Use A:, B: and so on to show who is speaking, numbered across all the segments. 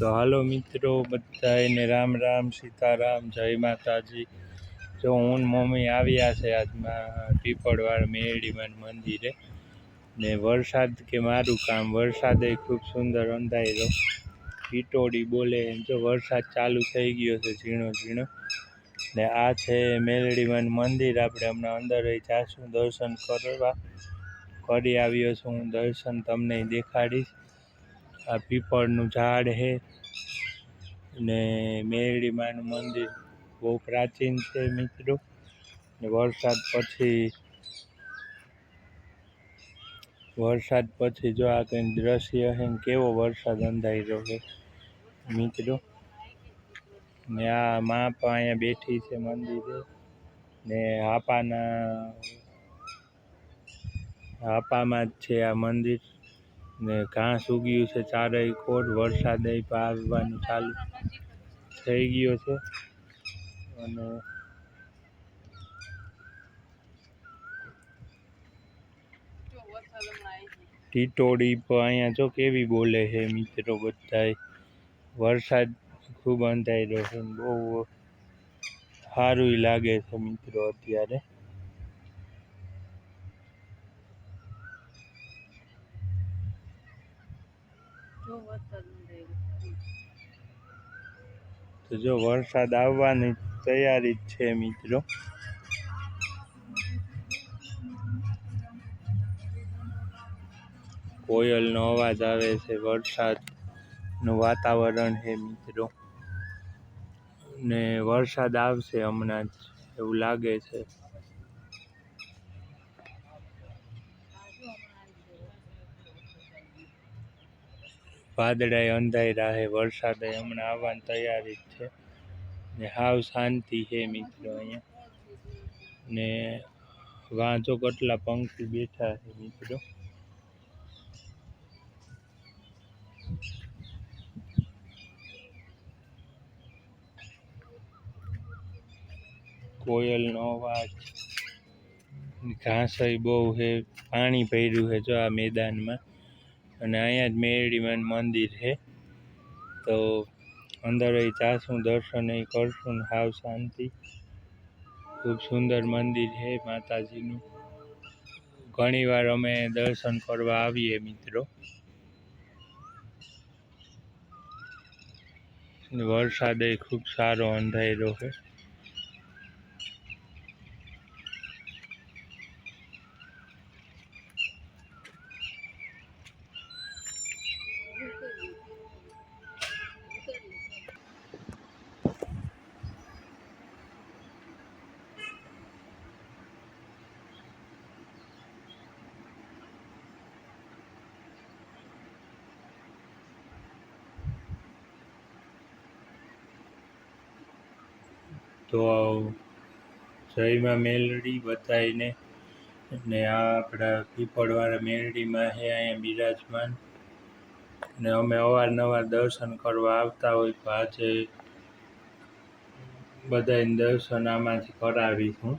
A: તો હાલો મિત્રો બધાને રામ રામ, સીતારામ, જય માતાજી. જો હું મમ્મી આવ્યા છે આજમાં પીપળવાડ મેરડીમાં મંદિરે. ને વરસાદ કે મારું કામ, વરસાદે ખૂબ સુંદર અંધાર્યો ટીટોડી બોલે એમ. જો વરસાદ ચાલુ થઈ ગયો છે ઝીણો ઝીણો. ને આ છે મેલડીમાં મંદિર. આપણે હમણાં અંદર જાશું. દર્શન કરવા. કરી આવ્યો છું હું દર્શન તમને દેખાડીશ. આ પીપળનું ઝાડ છે ને મેરડીમાનું મંદિર બહુ પ્રાચીન છે મિત્રો. ને વરસાદ પછી વરસાદ પછી જો આ કંઈ દ્રશ્ય છે ને કેવો વરસાદ અંધાઈ રહ્યો છે મિત્રો. ને આ મા પણ અહીંયા બેઠી છે મંદિરે ને હાપાના, હાપામાં જ છે આ મંદિર. ને ઘાસ ઉગ્યું છે ચારેય કોટ વરસાદ આવવાનું ચાલુ થઈ ગયો છે. અને ટીટોડી પણ અહીંયા જો કેવી બોલે છે મિત્રો બધાય. વરસાદ ખૂબ અંધાર્યો છે બહુ સારું લાગે છે મિત્રો અત્યારે. તો જો વરસાદ આવવાની તૈયારી છે મિત્રો. કોયલનો અવાજ આવે છે, વરસાદનું વાતાવરણ છે મિત્રો. ને વરસાદ આવશે હમણાં જ, એવું લાગે છે. વાદળાય અંધાઈ રાહે, વરસાદ હમણાં આવવાની તૈયારી જ છે. ને હાવ શાંતિ છે મિત્રો અહીંયા. ને વાંચો કેટલા પંખી બેઠા છે મિત્રો. કોયલનો અવાજ. ઘાસ બહુ છે, પાણી ભર્યું છે જો આ મેદાનમાં. અને અહીંયા જ મેરડીમાં મંદિર છે. તો અંદર જાશું, દર્શન કરશું ને હાવ શાંતિ. ખૂબ સુંદર મંદિર છે માતાજીનું. ઘણીવાર અમે દર્શન કરવા આવીએ મિત્રો. વરસાદ ખૂબ સારો અંધાર્યો છે. તો જયમાં મેલડી બતાવીને ને આ આપણા પીપળવાળા મેલડીમાં છે અહીંયા બિરાજમાન. ને અમે અવારનવાર દર્શન કરવા આવતા હોય તો આજે બધાને દર્શન આમાંથી કરાવીશું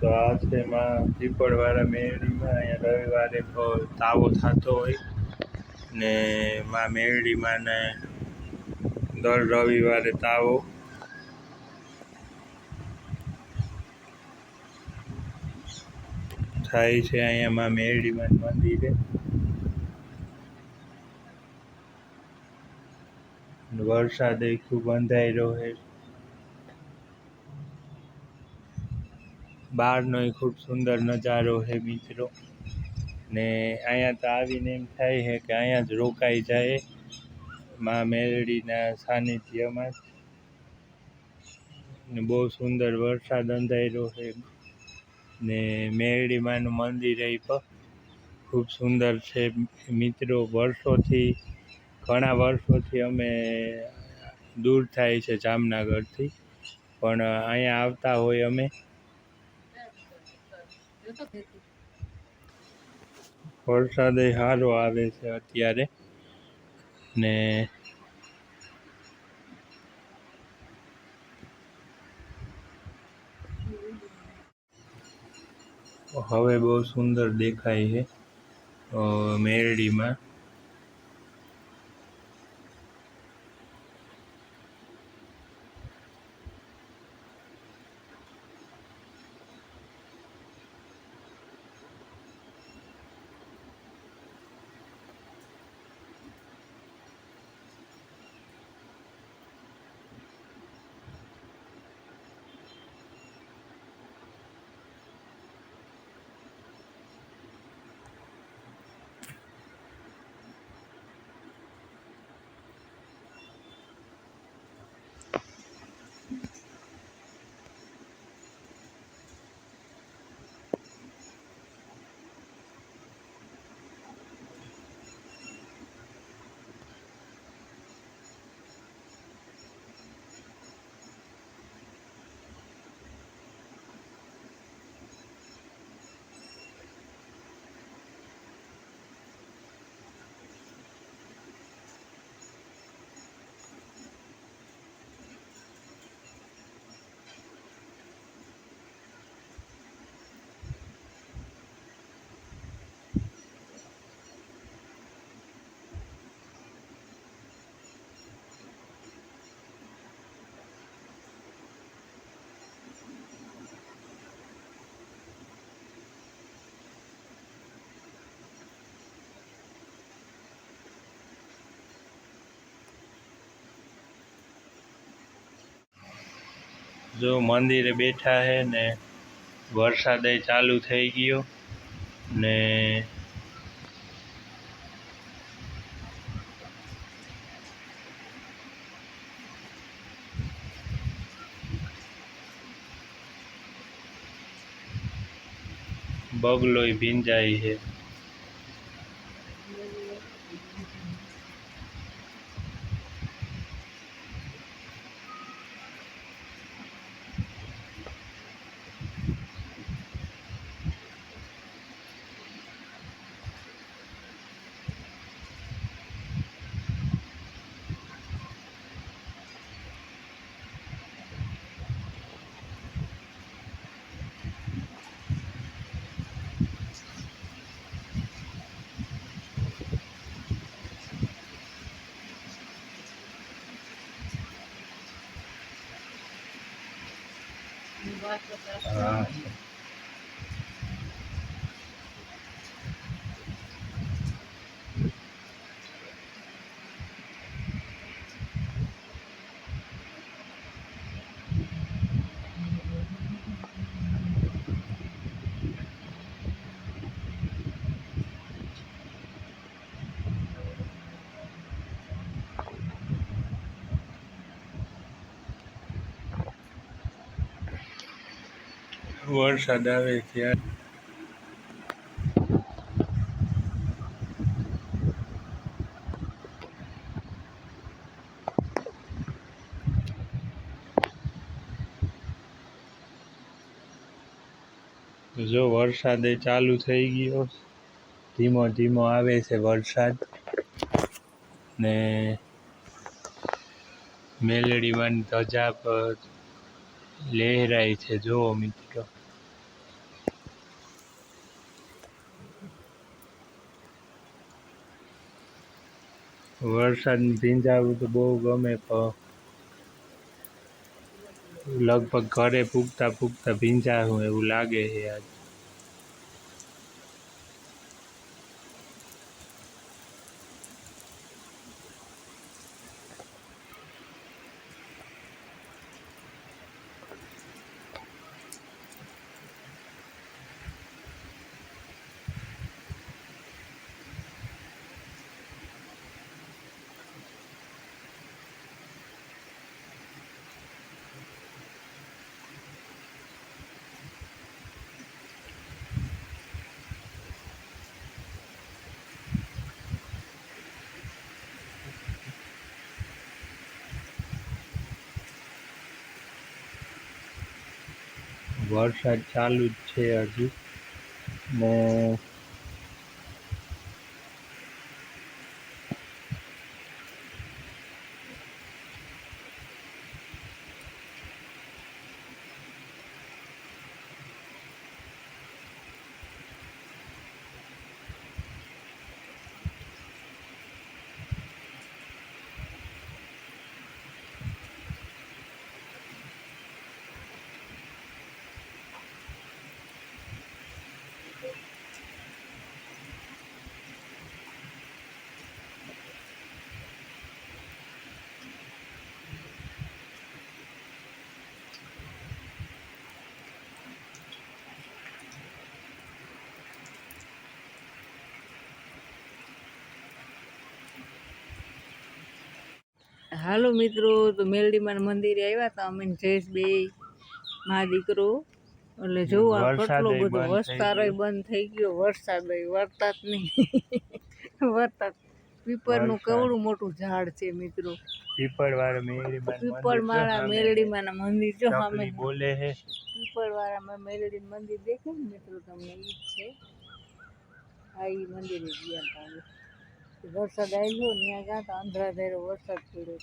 A: તો આ છે એમાં પીપળવાળા મેરડીમાં અહીંયા રવિવારે તાવો થતો હોય ને માં મેરડીમાં ને દર રવિવારે તાવો. થાય છે અહીંયા માં મેરડીમાં મંદિરે. વરસાદ ખૂબ અંધાર્યો છે બહારનો ખૂબ સુંદર નજારો છે મિત્રો. ને અહીંયા તો આવીને એમ થાય છે કે અહીંયા જ રોકાઈ જાય મા મેરડીના સાનિધ્યમાં. ને બહુ સુંદર વરસાદ અંધાયેલો છે ને મેરડી માનું મંદિર એ પણ ખૂબ સુંદર છે મિત્રો. વર્ષોથી, ઘણા વર્ષોથી અમે દૂર થાય છે જામનગરથી. પણ અહીંયા આવતા હોય અમે વરસાદ સારો આવે છે અત્યારે. ને હવે બહુ સુંદર દેખાય છે મેરડીમાં. જો મંદિરે બેઠા હે ને વરસાદ ચાલુ થઈ ગયો ને બગલોય ભીંજાય છે હા વરસાદ આવે ત્યારે જો વરસાદ એ ચાલુ થઈ ગયો, ધીમો ધીમો આવે છે વરસાદ. ને મેલડીમાં ધજા પર લહેરાય છે. જુઓ મિત્રો. વરસાદ ભીંજાવું તો બહુ ગમે, પણ લગભગ ઘરે પૂગતા પૂગતા ભીંજાવું એવું લાગે છે આજ. વરસાદ ચાલુ જ છે હજુ ને
B: હાલો મિત્રો તો મેલડીમાં મંદિરે આવ્યા હતા અમે જયેશ બે મા દીકરો. એટલે જોવું આ કેટલો બધો
A: ગયો.
B: બંધ થઈ ગયો. વરસાદ વરસાદ નહીં. વરસાદ પીપળનું કેવડું મોટું ઝાડ છે મિત્રો.
A: પીપળવાળા મેળીમાં
B: પીપળ માળા મેલડીમાં મંદિર જો
A: અમે બોલે હે.
B: મેલડી મંદિર દેખે ને મિત્રો તમને ઈ છે. આ ઈ મંદિરે ગયા હતા. વરસાદ આવ્યો ને ત્યાં ગયા તો અંધરાધારો વરસાદ પડ્યો.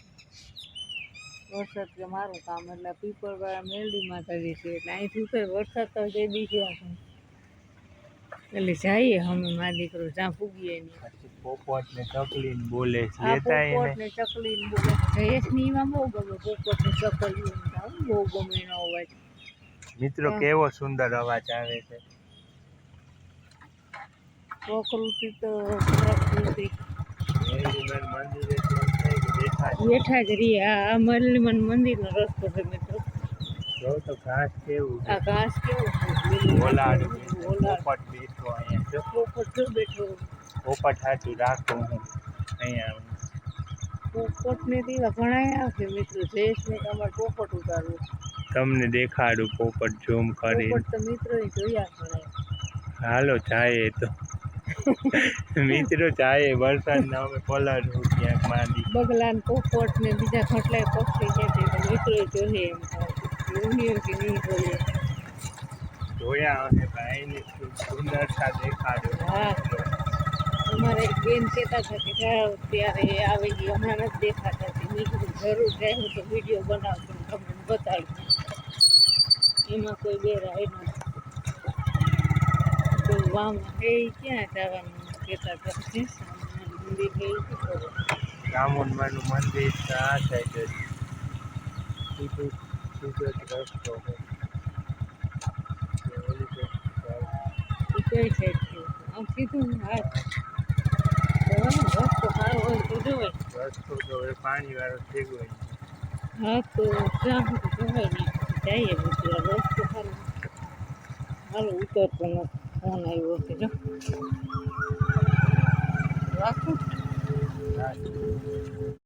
B: વરસાદ કે મારું કામ એટલે પીપળ વાળા મેલડી માતાજી છે એટલે અહીંથી ઉપર વરસાદ તો તે દીધી આપણે એટલે જઈએ અમે મા દીકરો જ્યાં પૂગીએ નહીં
A: પોપટ ને ચકલી ને બોલે
B: પોપટ ને. ચકલી ને બોલે જયેશની એમાં બહુ ગમે પોપટ ને ચકલી બહુ ગમે એનો અવાજ.
A: મિત્રો કેવો સુંદર અવાજ આવે છે.
B: પ્રકૃતિ તો પ્રકૃતિ બેઠા જ આ મરલીમન મંદિરનો રસ્તો છે મિત્રો.
A: જો તો ઘાસ કેવું
B: આ ઘાસ કેવું
A: ઓલાડ પોપટ બેઠો અહીંયા. જો
B: પોપટ જો બેઠો.
A: પોપટ હાથું રાખું હું. અહીંયા
B: પોપટને દીવા ઘણા આવશે મિત્રો. જયેશને તમારે પોપટ ઉતારવું
A: તમને દેખાડું પોપટ ઝૂમ કરી.
B: પોપટ તો મિત્રો જોયા ઘણા
A: હાલો જાય તો. મિત્રો જાય વરસાદના અમે પલાળવું ક્યાંક માંડી.
B: બગલા ને પોપટ ને બીજા ખટલાય પક્ષી છે તે મિત્રો જોઈએ એમ એવું કે નહીં જોઈએ
A: જોયા અને ભાઈની સુંદરતા દેખાડો
B: હા. અમારે એક બેન કહેતા હતા કે જાઓ ત્યારે આવી ગઈ હમણાં નથી દેખાતા. મેં કીધું જરૂર જાય હું તો વીડિયો બનાવતો ને તમને બતાડું એમાં કોઈ બે રાય કોઈ હે ક્યાં જવાનું કહેતા હતા? મંદિર હે?
A: ચામુંડમાનું મંદિર આ સાઈડ સીધું સીધો જ રસ્તો
B: કઈ સાઈડ છે આમ સીધું રસ્તો સારો હોય તો જવાય.
A: રસ્તો તો હવે પાણીવાળો થઈ ગયો
B: હા તો જ્યાં જવાય નહીં. જઈએ બધું રસ્તો સારો. હાલો ઉતરતો નથી. ફોન આવ્યો છે જો. રાખું.